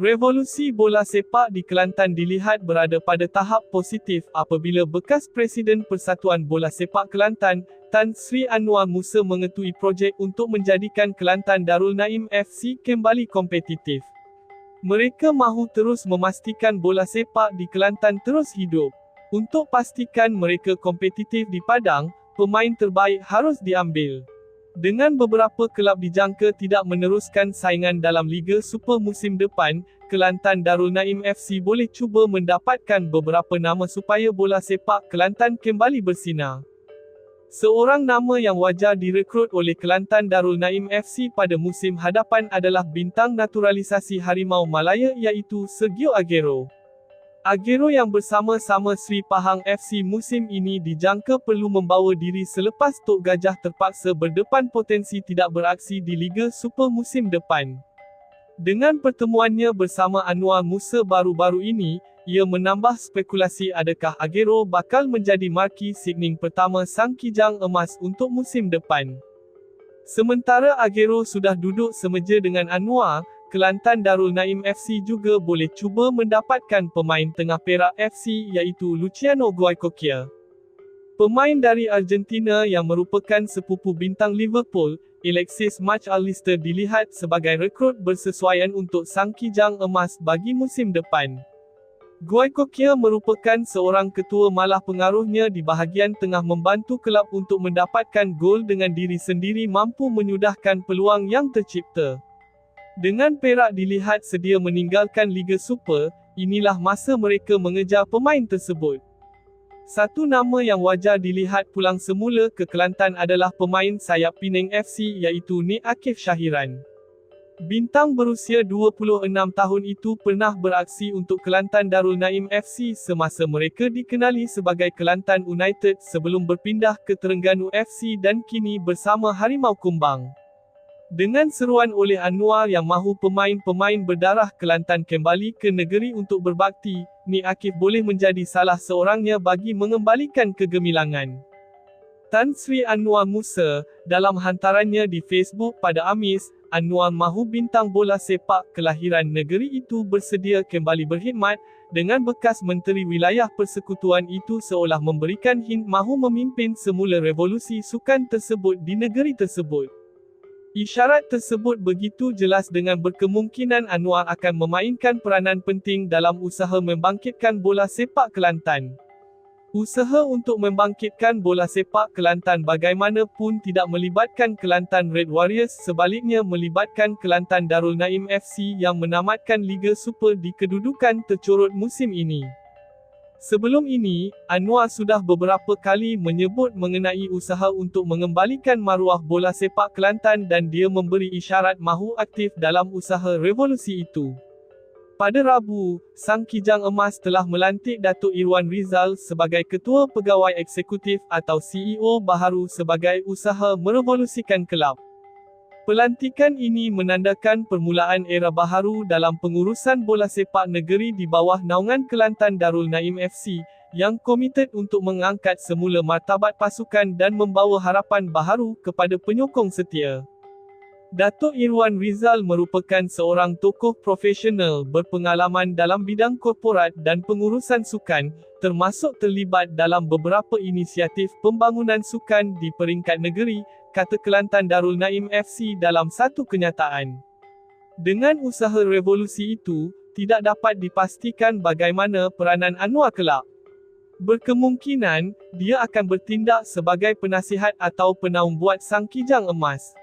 Revolusi bola sepak di Kelantan dilihat berada pada tahap positif apabila bekas Presiden Persatuan Bola Sepak Kelantan, Tan Sri Anwar Musa mengetui projek untuk menjadikan Kelantan Darul Naim FC kembali kompetitif. Mereka mahu terus memastikan bola sepak di Kelantan terus hidup. Untuk pastikan mereka kompetitif di Padang, pemain terbaik harus diambil. Dengan beberapa kelab dijangka tidak meneruskan saingan dalam Liga Super musim depan, Kelantan Darul Naim FC boleh cuba mendapatkan beberapa nama supaya bola sepak Kelantan kembali bersinar. Seorang nama yang wajar direkrut oleh Kelantan Darul Naim FC pada musim hadapan adalah bintang naturalisasi Harimau Malaya iaitu Sergio Aguero. Agero yang bersama-sama Sri Pahang FC musim ini dijangka perlu membawa diri selepas Tok Gajah terpaksa berdepan potensi tidak beraksi di Liga Super musim depan. Dengan pertemuannya bersama Anwar Musa baru-baru ini, ia menambah spekulasi adakah Agero bakal menjadi marki signing pertama Sang Kijang Emas untuk musim depan. Sementara Agero sudah duduk semeja dengan Anwar, Kelantan Darul Naim FC juga boleh cuba mendapatkan pemain tengah Perak FC iaitu Luciano Guaicochea. Pemain dari Argentina yang merupakan sepupu bintang Liverpool, Alexis Mac Allister dilihat sebagai rekrut bersesuaian untuk sang kijang emas bagi musim depan. Guaicochea merupakan seorang ketua malah pengaruhnya di bahagian tengah membantu kelab untuk mendapatkan gol dengan diri sendiri mampu menyudahkan peluang yang tercipta. Dengan Perak dilihat sedia meninggalkan Liga Super, inilah masa mereka mengejar pemain tersebut. Satu nama yang wajar dilihat pulang semula ke Kelantan adalah pemain sayap Penang FC iaitu Nik Akif Syahiran. Bintang berusia 26 tahun itu pernah beraksi untuk Kelantan Darul Naim FC semasa mereka dikenali sebagai Kelantan United sebelum berpindah ke Terengganu FC dan kini bersama Harimau Kumbang. Dengan seruan oleh Anwar yang mahu pemain-pemain berdarah Kelantan kembali ke negeri untuk berbakti, Ni Akif boleh menjadi salah seorangnya bagi mengembalikan kegemilangan. Tan Sri Anwar Musa, dalam hantarannya di Facebook pada Amis, Anwar mahu bintang bola sepak kelahiran negeri itu bersedia kembali berkhidmat, dengan bekas Menteri Wilayah Persekutuan itu seolah memberikan hint mahu memimpin semula revolusi sukan tersebut di negeri tersebut. Isyarat tersebut begitu jelas dengan berkemungkinan Anwar akan memainkan peranan penting dalam usaha membangkitkan bola sepak Kelantan. Usaha untuk membangkitkan bola sepak Kelantan bagaimanapun tidak melibatkan Kelantan Red Warriors sebaliknya melibatkan Kelantan Darul Naim FC yang menamatkan Liga Super di kedudukan tercorot musim ini. Sebelum ini, Anwar sudah beberapa kali menyebut mengenai usaha untuk mengembalikan maruah bola sepak Kelantan dan dia memberi isyarat mahu aktif dalam usaha revolusi itu. Pada Rabu, Sang Kijang Emas telah melantik Datuk Irwan Rizal sebagai Ketua Pegawai Eksekutif atau CEO baharu sebagai usaha merevolusikan kelab. Pelantikan ini menandakan permulaan era baharu dalam pengurusan bola sepak negeri di bawah naungan Kelantan Darul Naim FC, yang komited untuk mengangkat semula martabat pasukan dan membawa harapan baharu kepada penyokong setia. Datuk Irwan Rizal merupakan seorang tokoh profesional berpengalaman dalam bidang korporat dan pengurusan sukan, termasuk terlibat dalam beberapa inisiatif pembangunan sukan di peringkat negeri, kata Kelantan Darul Naim FC dalam satu kenyataan. Dengan usaha revolusi itu, tidak dapat dipastikan bagaimana peranan Anwar kelak. Berkemungkinan, dia akan bertindak sebagai penasihat atau penaung buat sang kijang emas.